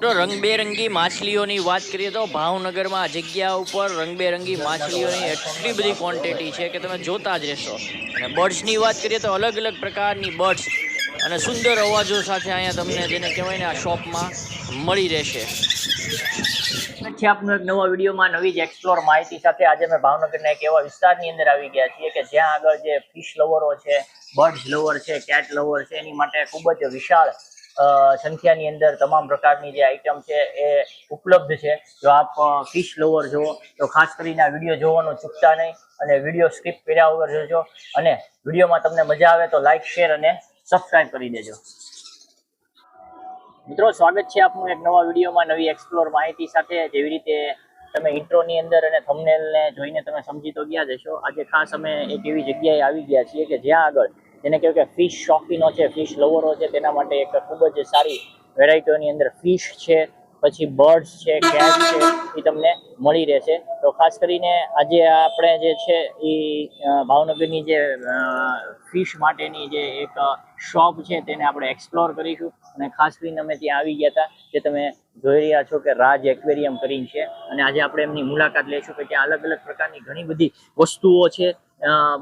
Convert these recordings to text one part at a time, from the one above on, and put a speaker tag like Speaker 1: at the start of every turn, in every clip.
Speaker 1: તો રંગબેરંગી માછલીઓની વાત કરીએ તો ભાવનગરમાં જગ્યા ઉપર રંગબેરંગી માછલીઓની એટલી બધી ક્વોન્ટિટી છે કે તમે જોતા જ રહેશો. અને બર્ડ્સની વાત કરીએ તો અલગ અલગ પ્રકારની બર્ડ્સ અને સુંદર અવાજો સાથે અહીંયા તમને જેને કહેવાય ને આ શોપમાં મળી રહેશે. પછી આપનું એક નવા વિડીયોમાં નવી જ એક્સપ્લોર માહિતી સાથે આજે મેં ભાવનગરના એક એવા વિસ્તારની અંદર આવી ગયા છીએ કે જ્યાં આગળ જે ફિશ લવરો છે બર્ડ્સ લવર છે કેટ લવર છે, એની માટે ખૂબ જ વિશાળ સંખ્યાની અંદર તમામ પ્રકારની જે આઇટમ છે એ ઉપલબ્ધ છે. જો આપ ફિશ લવર જુઓ, તો ખાસ કરીને આ વીડિયો જોવાનું ચૂકતા નહીં અને વીડિયો સ્કીપ કર્યા વગર જોજો. અને વિડીયોમાં તમને મજા આવે તો લાઇક શેર અને સબસ્ક્રાઈબ કરી દેજો. મિત્રો, સ્વાગત છે આપનું એક નવા વિડીયોમાં નવી એક્સપ્લોર માહિતી સાથે. જેવી રીતે તમે ઇન્ટ્રોની અંદર અને થમનેલને જોઈને તમે સમજી તો ગયા જ હશો. આજે ખાસ અમે એક એવી જગ્યાએ આવી ગયા છીએ કે જ્યાં આગળ જેને કહેવાય કે ફિશ શોખીનો છે ફિશ લવરો છે, તેના માટે એક ખૂબ જ સારી વેરાયટીઓની અંદર ફિશ છે, પછી બર્ડ્સ છે કેટ છે, એ તમને મળી રહેશે. તો ખાસ કરીને આજે આપણે જે છે એ ભાવનગરની જે ફિશ માટેની જે એક શોપ છે, તેને આપણે એક્સપ્લોર કરીશું. અને ખાસ કરીને અમે ત્યાં આવી ગયા હતા, જે તમે જોઈ રહ્યા છો કે રાજ એક્વેરિયમ કરીને છે. અને આજે આપણે એમની મુલાકાત લઈશું, કે ત્યાં અલગ અલગ પ્રકારની ઘણી બધી વસ્તુઓ છે.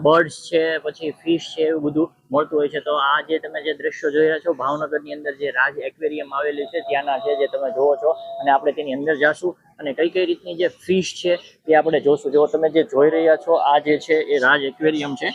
Speaker 1: બર્ડ્સ છે, પછી ફિશ છે, એવું બધું મળતું હોય છે. તો આ જે તમે જે દ્રશ્યો જોઈ રહ્યા છો, ભાવનગરની અંદર જે રાજ એક્વેરિયમ આવેલું છે, ત્યાંના છે જે તમે જોવો છો, અને આપણે તેની અંદર જાશું. અને કઈ કઈ રીતની જે ફિશ છે, એ આપણે જોશું. જો તમે જે જોઈ રહ્યા છો, આ જે છે, એ રાજ એક્વેરિયમ છે.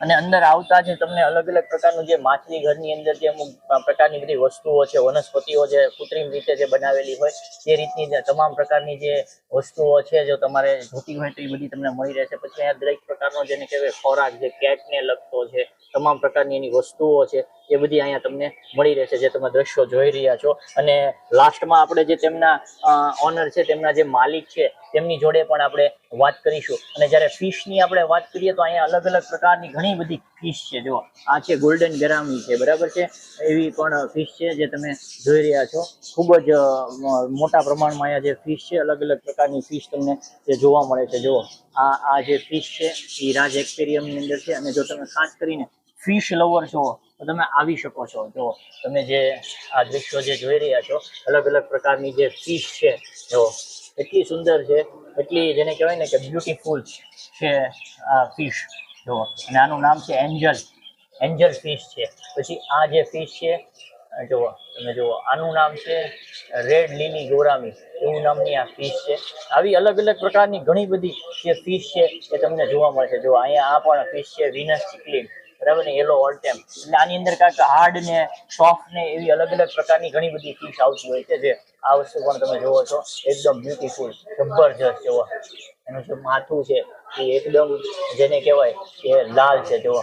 Speaker 1: અને અંદર આવતા જ તમને અલગ અલગ પ્રકારનું જે માછલી ઘરની અંદર જે અમુક પ્રકારની બધી વસ્તુઓ છે, વનસ્પતિઓ જે કૃત્રિમ રીતે જે બનાવેલી હોય તે રીતની તમામ પ્રકારની જે વસ્તુઓ છે જો તમારે જોતી હોય તો એ બધી તમને મળી રહેશે. પછી અહીંયા દરેક પ્રકારનો જેને કહેવાય ખોરાક જે કેટને લગતો છે, તમામ પ્રકારની એની વસ્તુઓ છે એ બધી અહીંયા તમને મળી રહેશે જે તમે દ્રશ્યો જોઈ રહ્યા છો. અને લાસ્ટમાં આપણે જે તેમના ઓનર છે, તેમના જે માલિક છે, તેમની જોડે પણ આપણે વાત કરીશું. અને જ્યારે ફિશની આપણે વાત કરીએ તો અહીંયા અલગ અલગ પ્રકારની ઘણી બધી ફિશ છે. જો આ છે ગોલ્ડન ગરામી છે, બરાબર છે? એવી પણ ફિશ છે જે તમે જોઈ રહ્યા છો. ખૂબ જ મોટા પ્રમાણમાં અહીંયા જે ફિશ છે, અલગ અલગ પ્રકારની ફિશ તમને જે જોવા મળે છે. જો આ આ જે ફિશ છે, એ રાજ એક્વેરિયમની અંદર છે. અને જો તમે ખાસ કરીને ફિશ લવર છો તો તમે આવી શકો છો. જો તમે જે આ દ્રશ્યો જે જોઈ રહ્યા છો, અલગ અલગ પ્રકારની જે ફિશ છે, જો એટલી સુંદર છે, એટલી જેને કહેવાય ને કે બ્યુટીફુલ છે આ ફિશ જો. અને આનું નામ છે એન્જલ. એન્જલ ફિશ છે. પછી આ જે ફિશ છે જુઓ, તમે જુઓ, આનું નામ છે રેડ લીલી ગોરામી. એવું નામની આ ફિશ છે. આવી અલગ અલગ પ્રકારની ઘણી બધી જે ફિશ છે એ તમને જોવા મળશે. જો અહીંયા આ પણ ફિશ છે વિનસ ચિકલીન બરાબર ને? યલો ટાઈમ એટલે આની અંદર કાંઈક હાર્ડ ને સોફ્ટ ને એવી અલગ અલગ પ્રકારની ઘણી બધી ફિશ આવતી હોય છે જે આ વસ્તુ પણ તમે જોવો છો. એકદમ બ્યુટીફુલ જબરજસ્ત જોવો એનું જે માથું છે એ એકદમ જેને કહેવાય કે લાલ છે જોવો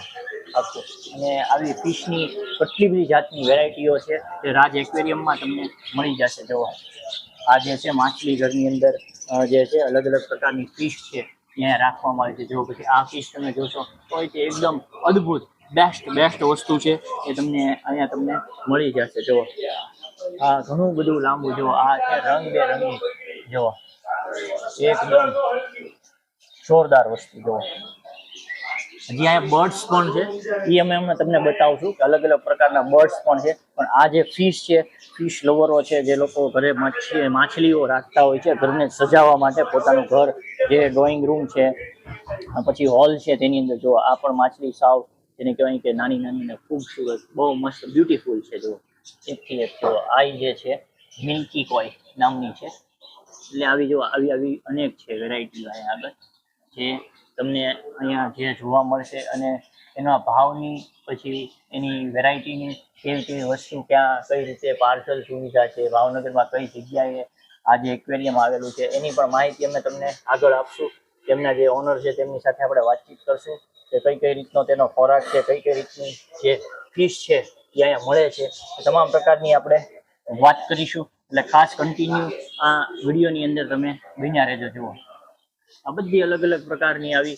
Speaker 1: આખું. અને આવી ફિશની કેટલી બધી જાતની વેરાયટીઓ છે જે રાજ એક્વેરિયમમાં તમને મળી જશે જોવો આ જે છે માછલી ઘરની અંદર જે છે અલગ અલગ પ્રકારની ફિશ છે. ત્યાં રાખવામાં આવે છે. જો પછી આ ફિશ તમે જોશો, તો તે એકદમ અદ્ભુત બેસ્ટ બેસ્ટ વસ્તુ છે એ તમને અહીંયા તમને મળી જશે. જો આ ઘણું બધું લાંબુ જુઓ. આ છે રંગબેરંગી જો એકદમ જોરદાર વસ્તુ, જુઓ. હજી અહીંયા બર્ડ્સ પણ છે, એ અમે અમે તમને બતાવશું કે અલગ અલગ પ્રકારના બર્ડ્સ પણ છે. પણ આ જે ફિશ છે ફિશ લવરો છે, જે લોકો ઘરે માછી, માછલીઓ રાખતા હોય છે, ઘરને સજાવવા માટે પોતાનું ઘર, જે ડ્રોઈંગ રૂમ છે પછી હોલ છે તેની અંદર જો આ પણ માછલી સાવ જેને કહેવાય કે નાની નાની ને ખૂબસૂરત, બહુ મસ્ત બ્યુટીફુલ છે જો. એકથી એક જો આ જે છે મિલ્કી કોય નામની છે. એટલે આવી જો આવી આવી અનેક છે વેરાયટીઓ અહીંયા આગળ, જે તમને અહીંયા જે જોવા મળશે અને એના ભાવની, પછી એની વેરાયટીની કેવી કેવી વસ્તુ ક્યાં, કઈ રીતે પાર્સલ સુવિધા છે, ભાવનગરમાં કઈ જગ્યાએ આ જે એક્વેરિયમ આવેલું છે, એની પણ માહિતી અમે તમને આગળ આપશું. તેમના જે ઓનર છે તેમની સાથે આપણે વાતચીત કરશું કે કઈ કઈ રીતનો તેનો ખોરાક છે, કઈ કઈ રીતની જે ફિશ છે એ અહીંયા મળે છે. તમામ પ્રકારની આપણે વાત કરીશું. એટલે ખાસ કન્ટિન્યુ આ વિડીયોની અંદર તમે બન્યા રહેજો જુઓ. આ બધી અલગ અલગ પ્રકારની આવી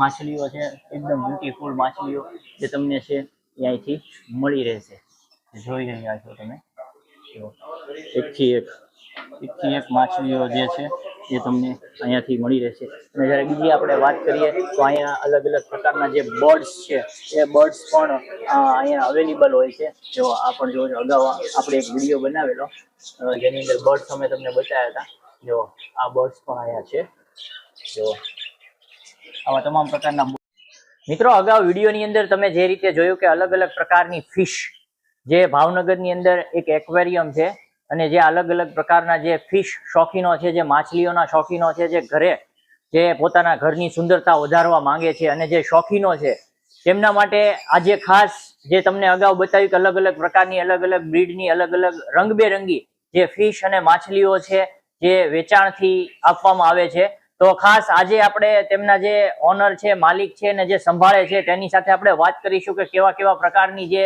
Speaker 1: માછલીઓ છે, એકદમ બ્યુટીફુલ માછલીઓ જે તમને છે એ અહીંથી મળી રહેશે. જોઈ રહ્યા છો તમે. એકથી એક એકથી એક માછલીઓ જે છે જે તમને અહીંયાથી મળી રહેશે. અને જ્યારે બીજી આપણે વાત કરીએ, તો અહીંયા અલગ અલગ પ્રકારના જે બર્ડ્સ છે, એ બર્ડ્સ પણ અહીંયા અવેલેબલ હોય છે. જો, આ પણ જો અગાઉ આપણે એક વીડિયો બનાવેલો જેની અંદર બર્ડ્સ અમે તમને બતાવ્યા હતા. જો, આ બર્ડ્સ પણ અહીંયા છે. જો. આવા તમામ પ્રકારના મિત્રો, અગાઉ વિડીયોની અંદર તમે જે રીતે જોયું કે અલગ અલગ પ્રકારની ફિશ જે ભાવનગરની અંદર એક એક્વેરિયમ છે અને જે અલગ અલગ પ્રકારના જે ફિશ શોખીનો છે, જે માછલીઓના શોખીનો છે, જે ઘરે જે પોતાના ઘરની સુંદરતા વધારવા માંગે છે અને જે શોખીનો છે, તેમના માટે આજે ખાસ જે તમને અગાઉ બતાવ્યું કે અલગ અલગ પ્રકારની અલગ અલગ બ્રીડની અલગ અલગ રંગબેરંગી જે ફિશ અને માછલીઓ છે, જે વેચાણથી આપવામાં આવે છે તો ખાસ આજે આપણે તેમના જે ઓનર છે, માલિક છે ને જે સંભાળે છે, તેની સાથે આપણે વાત કરીશું કે કેવા કેવા પ્રકારની જે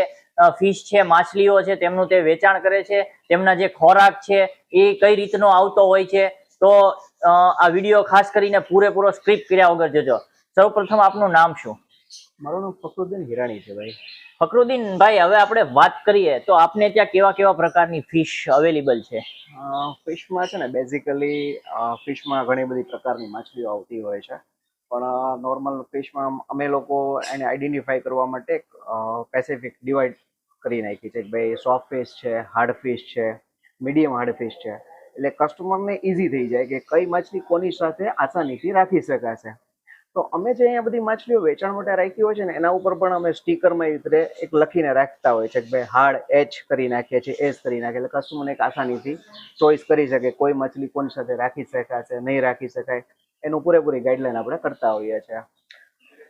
Speaker 1: ફિશ છે, માછલીઓ છે, તેમનું તે વેચાણ કરે છે, તેમના જે ખોરાક છે, એ કઈ રીતનો આવતો હોય છે. તો આ વીડિયો ખાસ કરીને પૂરેપૂરો સ્ક્રિપ્ટ કર્યા વગર જજો. સૌપ્રથમ આપનું નામ શું?
Speaker 2: મારું નામ ફકરુદ્દીન હિરાણી છે ભાઈ.
Speaker 1: ફકરુદ્દીન ભાઈ હવે આપણે વાત કરીએ તો આપને ત્યાં કેવા કેવા પ્રકારની ફિશ અવેલેબલ છે?
Speaker 2: ફિશમાં છે ને બેઝિકલી ફિશમાં ઘણી બધી પ્રકારની માછલીઓ આવતી હોય છે. પણ નોર્મલ ફિશમાં અમે લોકો એને આઈડેન્ટિફાઈ કરવા માટે પેસિફિક ડિવાઈડ કરી નાખી છે. કે ભાઈ સોફ્ટ ફિશ છે હાર્ડ ફિશ છે મીડિયમ હાર્ડ ફિશ છે. એટલે કસ્ટમરને ઇઝી થઈ જાય કે કઈ માછલી કોની સાથે આસાનીથી રાખી શકાશે. તો અમે જે અહીંયા બધી માછલીઓ વેચાણ માટે રાખી હોય છે ને, એના ઉપર પણ અમે સ્ટીકરમાં એવી રીતે એક લખીને રાખતા હોય છે કે ભાઈ હાડ એચ કરી નાખીએ છીએ એચ કરી નાખીએ, એટલે કસ્ટમરને એક આસાનીથી ચોઈસ કરી શકે કોઈ માછલી કોની સાથે રાખી શકાશે નહીં રાખી શકાય, એનું પૂરેપૂરી ગાઈડલાઈન આપણે કરતા હોઈએ છીએ.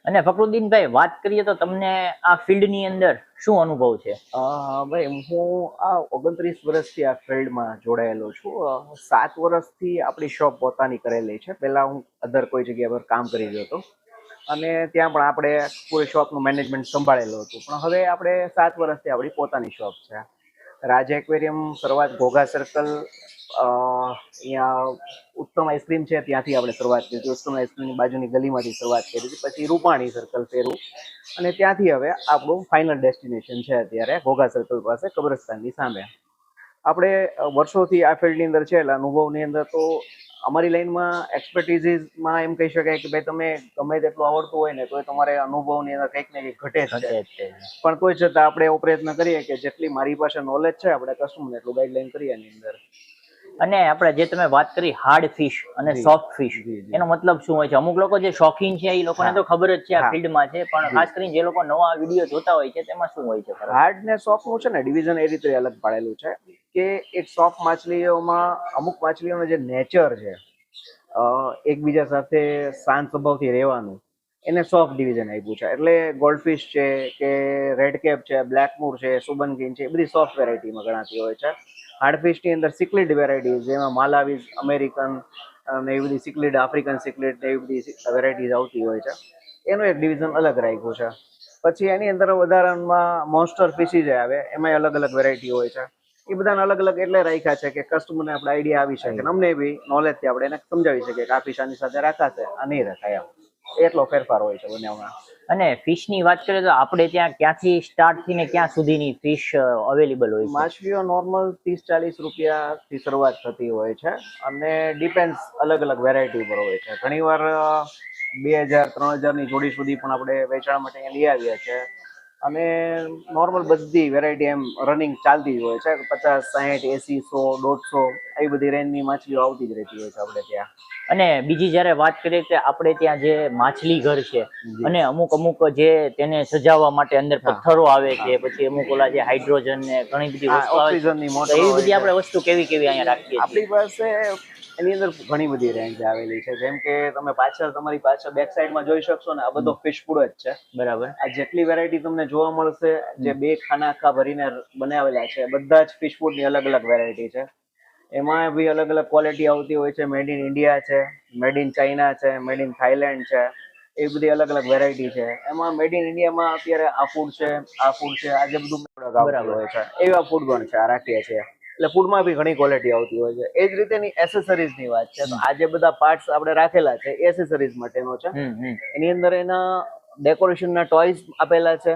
Speaker 1: અને ફકરુદ્દીનભાઈ વાત કરીએ તો તમને આ ફિલ્ડની અંદર શું અનુભવ છે?
Speaker 2: ભાઈ, હું આ ઓગણત્રીસ વર્ષથી આ ફિલ્ડમાં જોડાયેલો છું. સાત વર્ષથી આપણી શોપ પોતાની કરેલી છે. પહેલા હું અધર કોઈ જગ્યા પર કામ કરી રહ્યો હતો. અને ત્યાં પણ આપણે પૂરી શોપનું મેનેજમેન્ટ સંભાળેલું હતું. પણ હવે આપણે સાત વર્ષથી આપણી પોતાની શોપ છે. રાજ એક્વેરિયમ શરૂઆત ઘોઘા સર્કલ અહીંયા ઉત્તમ આઈસ્ક્રીમ છે, ત્યાંથી આપણે શરૂઆત કરી હતી. ઉત્તમ આઈસ્ક્રીમની બાજુની ગલીમાંથી શરૂઆત કરી હતી. પછી રૂપાણી સર્કલ ફેરવું અને ત્યાંથી હવે આપણું ફાઇનલ ડેસ્ટિનેશન છે અત્યારે ઘોઘા સર્કલ પાસે, કબ્રસ્તાનની સામે. આપણે વર્ષોથી આ ફિલ્ડની અંદર છે, એટલે અનુભવની અંદર તો અમારી લાઈનમાં એક્સપર્ટીઝમાં એમ કહી શકાય કે ભાઈ તમે ગમે તેટલું આવડતું હોય ને તો તમારે અનુભવની અંદર કંઈક ને કંઈક ઘટે છે. પણ તોય છતાં આપણે એવો પ્રયત્ન કરીએ કે જેટલી મારી પાસે નોલેજ છે આપણે કસ્ટમરને એટલું ગાઈડલાઈન કરીએ એની અંદર
Speaker 1: અને આપણે જે તમે વાત કરી હાર્ડ ફિશ અને સોફ્ટ ફિશ. એનો મતલબ શું હોય છે અમુક લોકો જે શોખીન છે એ લોકોને તો ખબર જ છે આ ફિલ્ડમાં છે પણ. ખાસ કરીને જે લોકો નવા વીડિયો જોતા હોય છે તેમાં શું હોય છે?
Speaker 2: હાર્ડ ને સોફ્ટનું છે ને ડિવિઝન એ રીતે અલગ પાડેલું છે કે એક સોફ્ટ માછલીઓમાં અમુક માછલીઓનો જે નેચર છે એકબીજા સાથે શાંત સ્વભાવથી રહેવાનું એને સોફ્ટ ડિવિઝન આપ્યું છે એટલે ગોલ્ડફિશ છે કે રેડ કેપ છે બ્લેક મૂર છે સુબનકિન છે એ બધી સોફ્ટ વેરાયટીમાં ગણાતી હોય છે હાર્ડફિશની અંદર સિકલિડ વેરાયટીઝ જેમાં માલાવીઝ અમેરિકન અને એવી બધી સિકલિડ, આફ્રિકન સિક્લિડ એવી બધી વેરાયટીઝ આવતી હોય છે. એનું એક ડિવિઝન અલગ રાખ્યું છે. પછી એની અંદર વધારામાં મોન્સ્ટર ફિશી જે આવે એમાં અલગ અલગ વેરાયટી હોય છે. એ બધાને અલગ અલગ એટલે રાખ્યા છે કે કસ્ટમરને આપણે આઈડિયા આવી શકે અમને બી નોલેજથી આપણે એને સમજાવી શકીએ કે આ ફિશ આની સાથે રાખાશે, આ નહીં રખાય એમ. એટલો ફેરફાર હોય છે બંનેમાં
Speaker 1: અને ફિશની વાત કરીએ તો આપણે ત્યાં ક્યાંથી સ્ટાર્ટ થઈને ક્યાં સુધીની ફિશ અવેલેબલ હોય છે?
Speaker 2: માછલીઓ નોર્મલ ત્રીસ ચાલીસ રૂપિયાથી શરૂઆત થતી હોય છે અને ડિપેન્ડ્સ અલગ અલગ વેરાયટી પર હોય છે. ઘણીવાર બે હજાર, ત્રણ હજારની જોડી સુધી પણ આપણે વેચાણ માટે લઈ આવ્યા છે. અને નોર્મલ બધી વેરાયટી એમ રનિંગ ચાલતી જ હોય છે. પચાસ સાહીઠ એસી સો દોઢસો આવી બધી રેન્જની માછલીઓ આવતી જ રહેતી હોય છે આપણે ત્યાં.
Speaker 1: અને બીજી જ્યારે વાત કરીએ કે આપણે ત્યાં જે માછલી ઘર છે અને અમુક અમુક જે તેને સજાવવા માટે અંદર પથ્થરો આવે છે પછી અમુક ઓલા જે હાઇડ્રોજન ને ઘણી બધી વસ્તુ આવે છે. એવી બધી આપણે વસ્તુ કેવી કેવી અહીંયા રાખીએ
Speaker 2: આપણી પાસે એની અંદર ઘણી બધી રેન્જ આવેલી છે. જેમ કે તમે પાછળ તમારી પાછળ બેક સાઈડમાં જોઈ શકશો ને આ બધો ફિશ ફૂડ જ છે.
Speaker 1: બરાબર.
Speaker 2: આ જેટલી વેરાયટી તમને જોવા મળશે જે બે ખાના આખા ભરીને બનાવેલા છે બધા જ ફિશ ફૂડની અલગ અલગ વેરાયટી છે. એમાં બી અલગ અલગ ક્વોલિટી આવતી હોય છે. મેડ ઇન ઇન્ડિયા છે મેડ ઇન ચાઇના છે મેડ ઇન થાઈલેન્ડ છે એ બધી અલગ અલગ વેરાયટી છે. એમાં મેડ ઇન ઇન્ડિયામાં અત્યારે આ ફૂડ છે આ ફૂડ છે આ જે બધું
Speaker 1: બરાબર.
Speaker 2: હોય છે એવા ફૂડ પણ છે આ રાખીએ છીએ. એટલે ફૂડમાં બી ઘણી ક્વોલિટી આવતી હોય છે. એ જ રીતેની એસેસરીઝની વાત છે. તો આ જે બધા પાર્ટ્સ આપણે રાખેલા છે એસેસરીઝ માટેનો છે. એની અંદર એના ડેકોરેશનના ટોયસ આપેલા છે.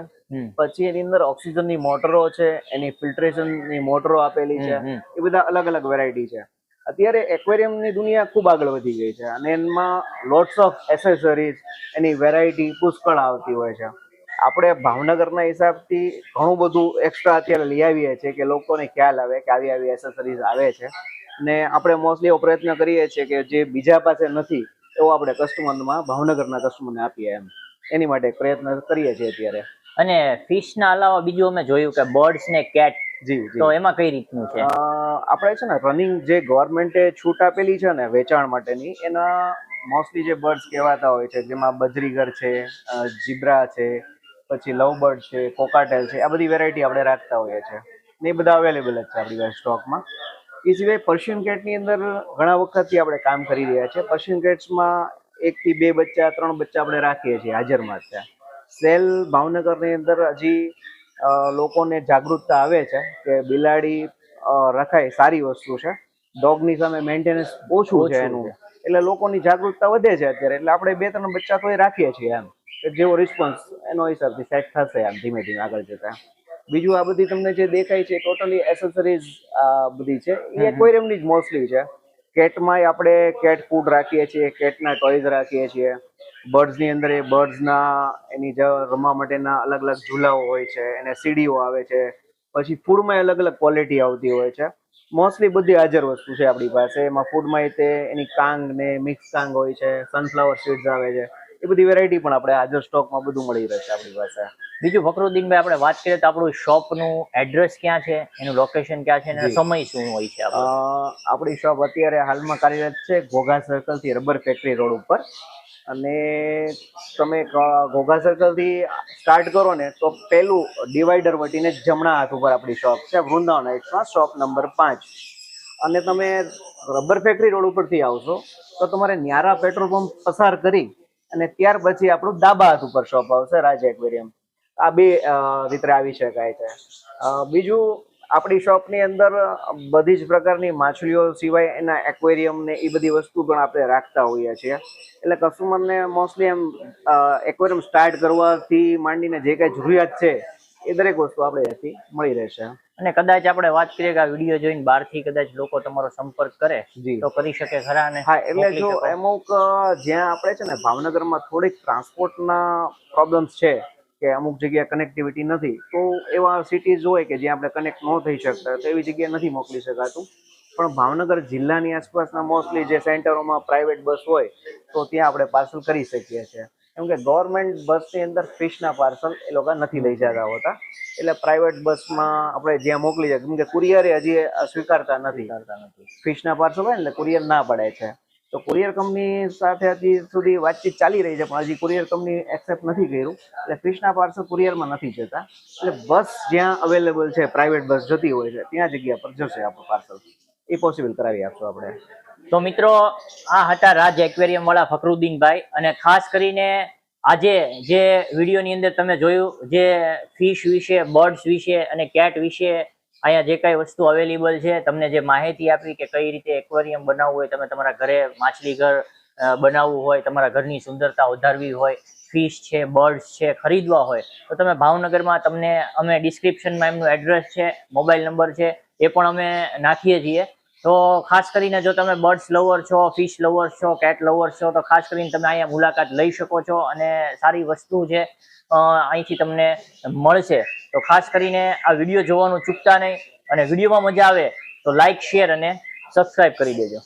Speaker 2: પછી એની અંદર ઓક્સિજનની મોટરો છે એની ફિલ્ટ્રેશનની મોટરો આપેલી છે. એ બધા અલગ અલગ વેરાયટી છે. અત્યારે એક્વેરિયમની દુનિયા ખૂબ આગળ વધી ગઈ છે અને એમાં લોટ્સ ઓફ એસેસરીઝ એની વેરાયટી પુષ્કળ આવતી હોય છે. આપણે ભાવનગરના હિસાબથી ઘણું બધું એક્સ્ટ્રા અત્યારે લઈ આવીએ છીએ કે લોકોને ખ્યાલ આવે કે આવી આવી એસેસરીઝ આવે છે. ને આપણે મોસ્ટલી એવો પ્રયત્ન કરીએ છીએ કે જે બીજા પાસે નથી એવો આપણે કસ્ટમરમાં ભાવનગરના કસ્ટમરને આપીએ એમ. એની માટે પ્રયત્ન કરીએ છીએ અત્યારે.
Speaker 1: અને ફિશના અલાવા બીજું અમે જોયું કે બર્ડ્સ ને કેટ
Speaker 2: જી
Speaker 1: તો એમાં કઈ રીતનું છે?
Speaker 2: આપણે છે ને રનિંગ જે ગવર્મેન્ટે છૂટ આપેલી છે ને વેચાણ માટેની એના મોસ્ટલી જે બર્ડ્સ કહેવાતા હોય છે જેમાં બજરીગર છે જીબ્રા છે પછી લવબર્ડ છે કોકાટેલ છે આ બધી વેરાયટી આપણે રાખતા હોઈએ છીએ. ને એ બધા અવેલેબલ જ છે આપણી પાસે સ્ટોકમાં. એ સિવાય પર્શિયન કેટની અંદર ઘણા વખતથી આપણે કામ કરી રહ્યા છે પર્શિયન કેટ્સમાં એકથી બે બચ્ચા ત્રણ બચ્ચા આપણે રાખીએ છીએ હાજરમાં અત્યારે સેલ ભાવનગરની અંદર હજી લોકોને જાગૃતતા આવે છે કે બિલાડી રખાય સારી વસ્તુ છે. ડોગની સામે મેન્ટેનન્સ ઓછું છે એનું. એટલે લોકોની જાગૃતતા વધે છે અત્યારે. એટલે આપણે બે ત્રણ બચ્ચા તો રાખીએ છીએ એમ. જેવો રિસ્પોન્સ એનો હિસાબથી સેટ થશે આમ ધીમે ધીમે આગળ જતા. બીજું આ બધી તમને જે દેખાય છે ટોટલી એસેસરીઝ બધી છે. એ એક્વેરિયમની જ મોસ્ટલી છે. કેટમાંય આપણે કેટ ફૂડ રાખીએ છીએ કેટના ટોયઝ રાખીએ છીએ. બર્ડ્સની અંદર એ બર્ડ્સના એની જે રમવા માટેના અલગ અલગ ઝૂલાઓ હોય છે એને સીડીઓ આવે છે. પછી ફૂડમાં અલગ અલગ ક્વોલિટી આવતી હોય છે. મોસ્ટલી બધી હાજર વસ્તુ છે આપણી પાસે. એમાં ફૂડમાં તે એની કાંગ ને મિક્સ કાંગ હોય છે સનફ્લાવર સીડ્સ આવે છે. એ બધી વેરાયટી પણ આપણે હાજર સ્ટોકમાં બધું મળી રહેશે આપણી પાસે.
Speaker 1: બીજું ફકરુદ્દીનભાઈ આપણે વાત કરીએ તો આપણું શોપનું એડ્રેસ ક્યાં છે એનું લોકેશન ક્યાં છે અને સમય શું હોય છે આપણી?
Speaker 2: શોપ અત્યારે હાલમાં કાર્યરત છે ઘોઘા સર્કલથી રબર ફેક્ટરી રોડ ઉપર. અને તમે ઘોઘા સર્કલથી સ્ટાર્ટ કરો ને તો પેલું ડિવાઈડર વટીને જમણા હાથ ઉપર આપણી શોપ છે વૃંદાવન હાઇટ્સમાં શોપ નંબર પાંચ. અને તમે રબર ફેક્ટરી રોડ ઉપરથી આવશો તો તમારે ન્યારા પેટ્રોલ પંપ પસાર કરી અને ત્યાર પછી આપણું ડાબા હાથ ઉપર શોપ આવશે રાજ એક્વેરિયમ આ બે રીતે આવી શકાય છે. બીજું આપણી શોપની અંદર બધી જ પ્રકારની માછલીઓ સિવાય એના એક્વેરિયમ ને એ બધી વસ્તુ પણ આપણે રાખતા હોઈએ છીએ. એટલે કસ્ટમરને મોસ્ટલી એમ એક્વેરિયમ સ્ટાર્ટ કરવાથી માંડીને જે કાંઈ જરૂરિયાત છે એ દરેક વસ્તુ આપણે અહીંયાથી મળી રહેશે.
Speaker 1: અને કદાચ આપણે વાત કરીએ કે આ વીડિયો જોઈને બહારથી કદાચ લોકો તમારો સંપર્ક કરે તો કરી શકે ખરા ને
Speaker 2: હા એટલે જો અમુક જ્યાં આપણે છે ને ભાવનગરમાં થોડીક ટ્રાન્સપોર્ટના પ્રોબ્લેમ્સ છે કે અમુક જગ્યાએ કનેક્ટિવિટી નથી તો એવા સિટીઝ હોય કે જ્યાં આપણે કનેક્ટ ન થઈ શકતા તો એવી જગ્યાએ નથી મોકલી શકાતું. પણ ભાવનગર જિલ્લાની આસપાસના મોસ્ટલી જે સેન્ટરોમાં પ્રાઇવેટ બસ હોય તો ત્યાં આપણે પાર્સલ કરી શકીએ છીએ. કેમ કે ગવર્મેન્ટ બસની અંદર ફિશના પાર્સલ એ લોકો નથી લઈ જતા હોતા. એટલે પ્રાઇવેટ બસમાં આપણે જ્યાં મોકલી જાય, કેમ કે કુરિયરે હજી સ્વીકારતા નથી. ફિશના પાર્સલ હોય ને કુરિયર ના પડે છે. તો કુરિયર કંપની સાથે હજી સુધી વાતચીત ચાલી રહી છે, પણ હજી કુરિયર કંપની એક્સેપ્ટ નથી કર્યું. એટલે ફિશના પાર્સલ કુરિયરમાં નથી જતા. એટલે બસ જ્યાં અવેલેબલ છે પ્રાઇવેટ બસ જતી હોય છે, ત્યાં જગ્યા પર જશે આપણું પાર્સલ એ પોસિબલ કરાવી આપશું આપણે.
Speaker 1: તો મિત્રો, આ હતા રાજ એક્વેરિયમ વાળા ફકરુદ્દીનભાઈ અને ખાસ કરીને આજે જે વિડીયોની અંદર તમે જોયું, જે ફિશ વિશે, બર્ડ્સ વિશે અને કેટ વિશે અહીંયા જે કઈ વસ્તુ અવેલેબલ છે, તમને જે માહિતી આપી કે કઈ રીતે એક્વેરિયમ બનાવવું હોય, તમે તમારા ઘરે માછલી ઘર બનાવવું હોય, તમારા ઘરની સુંદરતા વધારવી હોય, ફિશ છે, બર્ડ્સ છે, ખરીદવા હોય, તો તમે ભાવનગરમાં તમને, અમે ડિસ્ક્રિપ્શનમાં એમનું એડ્રેસ છે, મોબાઈલ નંબર છે, એ પણ અમે નાખીએ છીએ. તો ખાસ કરીને જો તમે બર્ડ્સ લવર છો, ફિશ લવર છો, કેટ લવર છો, તો ખાસ કરીને તમે અહીંયા મુલાકાત લઈ શકો છો અને સારી વસ્તુ છે અહીંથી તમને મળશે. તો ખાસ કરીને આ વીડિયો જોવાનું ચૂકતા નહીં અને વિડીયોમાં મજા આવે તો લાઈક, શેર અને સબસ્ક્રાઇબ કરી દેજો.